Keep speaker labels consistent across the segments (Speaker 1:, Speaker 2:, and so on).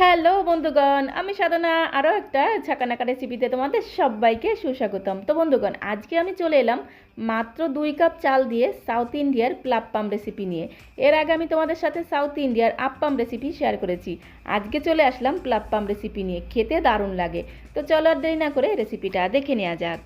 Speaker 1: Hello বন্ধুগণ, আমি সাধনা, আরও একটা ঝাঁকানাকা রেসিপিতে তোমাদের সবাইকে সুস্বাগতম। তো বন্ধুগণ, আজকে আমি চলে এলাম মাত্র দুই কাপ চাল দিয়ে সাউথ ইন্ডিয়ার প্লাপ্পাম রেসিপি নিয়ে। এর আগে আমি তোমাদের সাথে সাউথ ইন্ডিয়ার আপ্পাম রেসিপি শেয়ার করেছি। আজকে চলে আসলাম প্লাপ্পাম রেসিপি নিয়ে। খেতে দারুণ লাগে। তো চলো আর দেরি না করে রেসিপিটা দেখে নেওয়া যাক।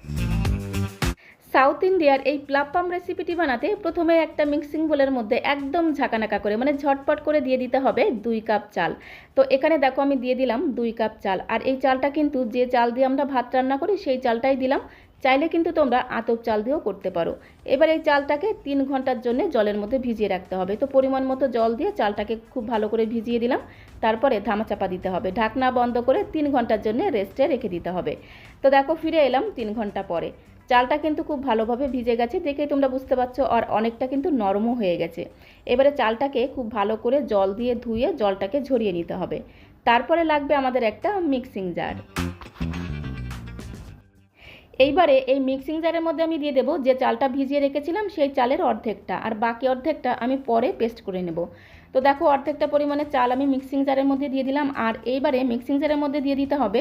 Speaker 1: সাউথ ইন্ডিয়ার এই প্লাপ্পাম রেসিপিটি বানাতে প্রথমে একটা মিক্সিং বোলের মধ্যে একদম ঝাঁকানাকা করে মানে ঝটপট করে দিয়ে দিতে হবে দুই কাপ চাল। তো এখানে দেখো আমি দিয়ে দিলাম দুই কাপ চাল। আর এই চালটা কিন্তু যে চাল দিয়ে আমরা ভাত রান্না করি সেই চালটাই দিলাম। চাইলে কিন্তু তোমরা আতপ চাল দিয়েও করতে পারো। এবার এই চালটাকে তিন ঘণ্টার জন্য জলের মধ্যে ভিজিয়ে রাখতে হবে। তো পরিমাণ মতো জল দিয়ে চালটাকে খুব ভালো করে ভিজিয়ে দিলাম। তারপরে ধামাচাপা দিতে হবে। ঢাকনা বন্ধ করে তিন ঘণ্টার জন্য রেস্টে রেখে দিতে হবে। তো দেখো ফিরে এলাম তিন ঘণ্টা পরে। চালটা কিন্তু খুব ভালোভাবে ভিজে গেছে দেখেই তোমরা বুঝতে পারছ, আর অনেকটা কিন্তু নরমও হয়ে গেছে। এবারে চালটাকে খুব ভালো করে জল দিয়ে ধুয়ে জলটাকে ঝরিয়ে নিতে হবে। তারপরে লাগবে আমাদের একটা মিক্সিং জার এইবারে এই মিক্সিং জারের মধ্যে আমি দিয়ে দেবো যে চালটা ভিজিয়ে রেখেছিলাম, সেই চালের অর্ধেকটা, আর বাকি অর্ধেকটা আমি পরে পেস্ট করে নেব। তো দেখো, অর্ধেকটা পরিমাণে চাল আমি মিক্সিং জারের মধ্যে দিয়ে দিলাম, আর এইবারে মিক্সিং জারের মধ্যে দিয়ে দিতে হবে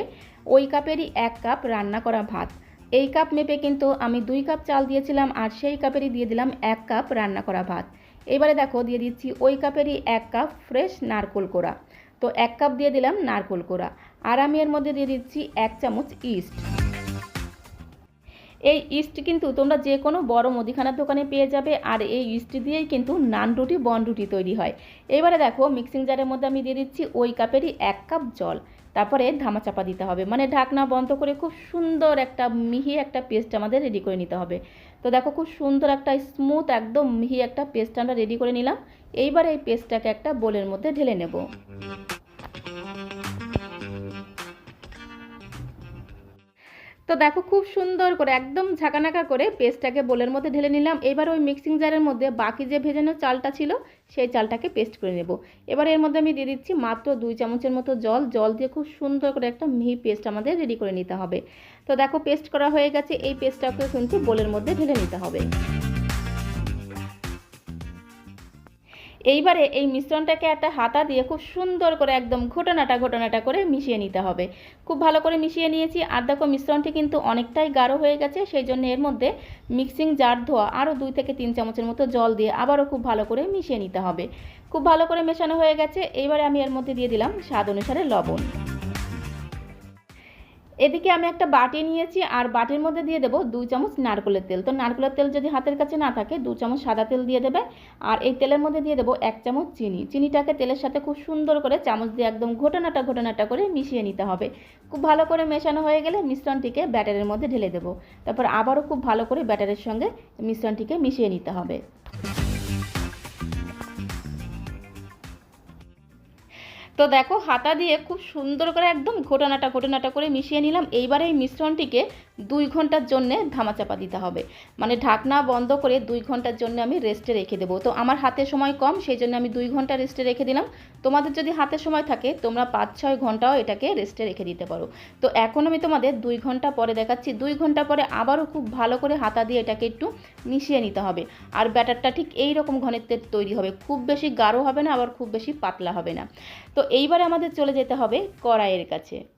Speaker 1: ওই কাপেরই এক কাপ রান্না করা ভাত। এই কাপ মেপে কিন্তু আমি দুই কাপ চাল দিয়েছিলাম আর সেই কাপেরই দিয়ে দিলাম এক কাপ রান্না করা ভাত। এবারে দেখো দিয়ে দিচ্ছি ওই কাপেরই এক কাপ ফ্রেশ নারকোল কোড়া। তো এক কাপ দিয়ে দিলাম নারকোল কোড়া। আর আমি এর মধ্যে দিয়ে দিচ্ছি এক চামচ ইস্ট। এই ইস্ট কিন্তু তোমরা যে কোনো বড় মুদিখানার দোকানে পেয়ে যাবে আর এই ইস্ট দিয়েই কিন্তু নান রুটি, বন রুটি তৈরি হয়। এবারে দেখো মিক্সিং জারের মধ্যে আমি দিয়ে দিচ্ছি ওই কাপেরই এক কাপ জল। তারপরে ধামাচাপা দিতে হবে। মানে ঢাকনা বন্ধ করে খুব সুন্দর একটা মিহি একটা পেস্ট আমাদের রেডি করে নিতে হবে। তো দেখো খুব সুন্দর একটা স্মুথ একদম মিহি একটা পেস্ট আমরা রেডি করে নিলাম। এইবার এই পেস্টটাকে একটা বোলের মধ্যে ঢেলে নেব। তো দেখো খুব সুন্দর করে, একদম ঝাঁকানাকা করে পেস্টটাকে বোলের মধ্যে ঢেলে নিলাম। এবার ওই মিক্সিং জারের মধ্যে বাকি যে ভেজানো চালটা ছিল, সেই চালটাকে পেস্ট করে নেব। এবার এর মধ্যে আমি দিয়ে দিচ্ছি মাত্র দুই চামচের মতো জল। জল দিয়ে খুব সুন্দর করে একটা মিহি পেস্ট আমাদের রেডি করে নিতে হবে। তো দেখো পেস্ট করা হয়ে গেছে, এই পেস্টটাকে কিন্তু বোলের মধ্যে ঢেলে নিতে হবে। এইবারে এই মিশ্রণটাকে একটা হাতা দিয়ে খুব সুন্দর করে একদম ঘটনাটা ঘটনাটা করে মিশিয়ে নিতে হবে। খুব ভালো করে মিশিয়ে নিয়েছি আর দেখো মিশ্রণটি কিন্তু অনেকটাই গাঢ় হয়ে গেছে, সেই জন্য এর মধ্যে মিক্সিং জার ধোয়া আরও দুই থেকে তিন চামচের মতো জল দিয়ে আবারও খুব ভালো করে মিশিয়ে নিতে হবে। খুব ভালো করে মেশানো হয়ে গেছে, এইবারে আমি এর মধ্যে দিয়ে দিলাম স্বাদ অনুসারে লবণ। এদিকে আমি একটা বাটি নিয়েছি আর বাটির মধ্যে দিয়ে দেবো দুই চামচ নারকেলের তেল। তো নারকেলের তেল যদি হাতের কাছে না থাকে, দু চামচ সাদা তেল দিয়ে দেবে আর এই তেলের মধ্যে দিয়ে দেবো এক চামচ চিনি। চিনিটাকে তেলের সাথে খুব সুন্দর করে চামচ দিয়ে একদম ঘটনাটা ঘটনাটা করে মিশিয়ে নিতে হবে। খুব ভালো করে মেশানো হয়ে গেলে মিশ্রণটিকে ব্যাটারের মধ্যে ঢেলে দেবো। তারপর আবারও খুব ভালো করে ব্যাটারের সঙ্গে মিশ্রণটিকে মিশিয়ে নিতে হবে। তো দেখো হাতা দিয়ে খুব সুন্দর করে একদম ঘটনাটা ঘটনাটা করে মিশিয়ে নিলাম। এইবারে এই মিশ্রণটিকে দুই ঘণ্টার জন্য ধামাচাপা দিতে হবে। মানে ঢাকনা বন্ধ করে দুই ঘণ্টার জন্য আমি রেস্টে রেখে দেবো। তো আমার হাতে সময় কম সেই জন্য আমি দুই ঘণ্টা রেস্টে রেখে দিলাম। তোমাদের যদি হাতে সময় থাকে, তোমরা পাঁচ ছয় ঘন্টাও এটাকে রেস্টে রেখে দিতে পারো। তো এখন আমি তোমাদের দুই ঘণ্টা পরে দেখাচ্ছি। দুই ঘণ্টা পরে আবারও খুব ভালো করে হাতা দিয়ে এটাকে একটু মিশিয়ে নিতে হবে। আর ব্যাটারটা ঠিক এই রকম ঘনত্বের তৈরি হবে। খুব বেশি গাঢ় হবে না, আবার খুব বেশি পাতলা হবে না। তো এইবারে আমাদের চলে যেতে হবে কড়াইয়ের কাছে।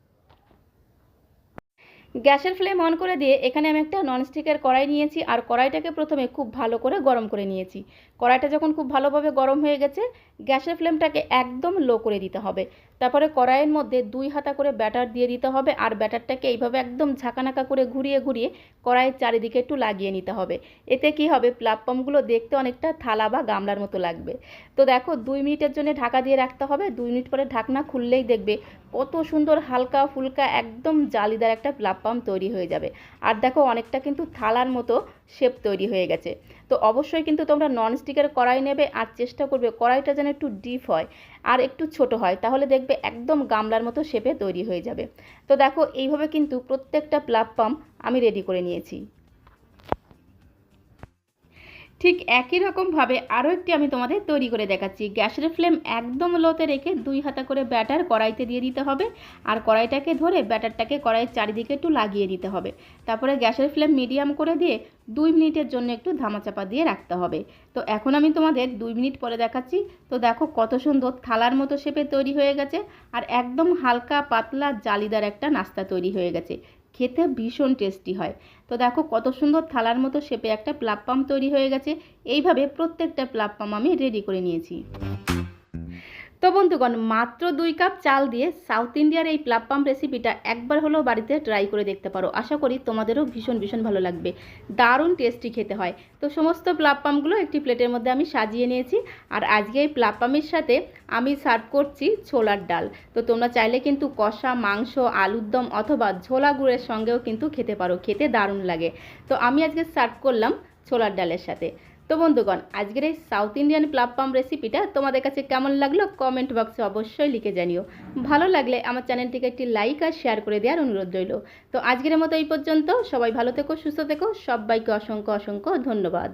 Speaker 1: গ্যাসের ফ্লেম অন করে দিয়ে এখানে আমি একটা ননস্টিকের কড়াই নিয়েছি আর কড়াইটাকে প্রথমে খুব ভালো করে গরম করে নিয়েছি। কড়াইটা যখন খুব ভালোভাবে গরম হয়ে গেছে, গ্যাসের ফ্লেমটাকে একদম লো করে দিতে হবে। তারপরে কড়াইয়ের মধ্যে দুই হাতা করে ব্যাটার দিয়ে দিতে হবে আর ব্যাটারটাকে এইভাবে একদম ঝাঁকানাকা করে ঘুরিয়ে ঘুরিয়ে কড়াইয়ের চারিদিকে একটু লাগিয়ে নিতে হবে। এতে কি হবে, প্লাটফর্মগুলো দেখতে অনেকটা থালা বা গামলার মতো লাগবে। তো দেখো, দুই মিনিটের জন্য ঢাকা দিয়ে রাখতে হবে। দুই মিনিট পরে ঢাকনা খুললেই দেখবে কত সুন্দর হালকা ফুলকা একদম জালিদার একটা প্লাটফর্ম তৈরি হয়ে যাবে। আর দেখো অনেকটা কিন্তু থালার মতো শেপ তৈরি হয়ে গেছে। তো অবশ্যই কিন্তু তোমরা ননস্টিকের কড়াই নেবে আর চেষ্টা করবে কড়াইটা যেন একটু ডিপ হয় আর একটু ছোট হয়, তাহলে দেখবে একদম গামলার মতো শেপে তৈরি হয়ে যাবে। তো দেখো এইভাবে কিন্তু প্রত্যেকটা প্লাটফর্ম আমি রেডি করে নিয়েছি। ঠিক একই রকমভাবে আরও একটি আমি তোমাদের তৈরি করে দেখাচ্ছি। গ্যাসের ফ্লেম একদম লোতে রেখে দুই হাতা করে ব্যাটার কড়াইতে দিয়ে দিতে হবে আর কড়াইটাকে ধরে ব্যাটারটাকে কড়াইয়ের চারিদিকে একটু লাগিয়ে দিতে হবে। তারপরে গ্যাসের ফ্লেম মিডিয়াম করে দিয়ে দুই মিনিটের জন্য একটু ধামাচাপা দিয়ে রাখতে হবে। তো এখন আমি তোমাদের দুই মিনিট পরে দেখাচ্ছি। তো দেখো কত সুন্দর থালার মতো শেপে তৈরি হয়ে গেছে আর একদম হালকা পাতলা জালিদার একটা নাস্তা তৈরি হয়ে গেছে। খেতে ভীষণ টেস্টি হয়। তো দেখো কত সুন্দর থালার মতো শেপে একটা প্লাপ্পাম তৈরি হয়ে গেছে। এইভাবে প্রত্যেকটা প্লাপ্পাম আমি রেডি করে নিয়েছি। তো বন্ধুগণ, মাত্র দুই কাপ চাল দিয়ে সাউথ ইন্ডিয়ার এই প্লাপ্পাম রেসিপিটা একবার হলেও বাড়িতে ট্রাই করে দেখতে পারো। আশা করি তোমাদেরও ভীষণ ভীষণ ভালো লাগবে। দারুণ টেস্টি খেতে হয়। তো সমস্ত প্লাপ্পামগুলো একটি প্লেটের মধ্যে আমি সাজিয়ে নিয়েছি। আর আজকে এই প্লাপ্পামের সাথে আমি সার্ভ করছি ছোলার ডাল। তো তোমরা চাইলে কিন্তু কষা, মাংস, আলুর দম অথবা ঝোলা গুড়ের সঙ্গেও কিন্তু খেতে পারো। খেতে দারুণ লাগে। তো আমি আজকে সার্ভ করলাম ছোলার ডালের সাথে। তো বন্ধুগণ, আজকের এই সাউথ ইন্ডিয়ান প্লাপ্পাম রেসিপিটা তোমাদের কাছে কেমন লাগল কমেন্ট বক্সে অবশ্যই লিখে জানিও। ভালো লাগলে আমার চ্যানেলটিকে একটি লাইক আর শেয়ার করে দেওয়ার অনুরোধ রইল। তো আজকের মতো এই পর্যন্ত, সবাই ভালো থেকো, সুস্থ থেকো, সবাইকে অসংখ্য অসংখ্য ধন্যবাদ।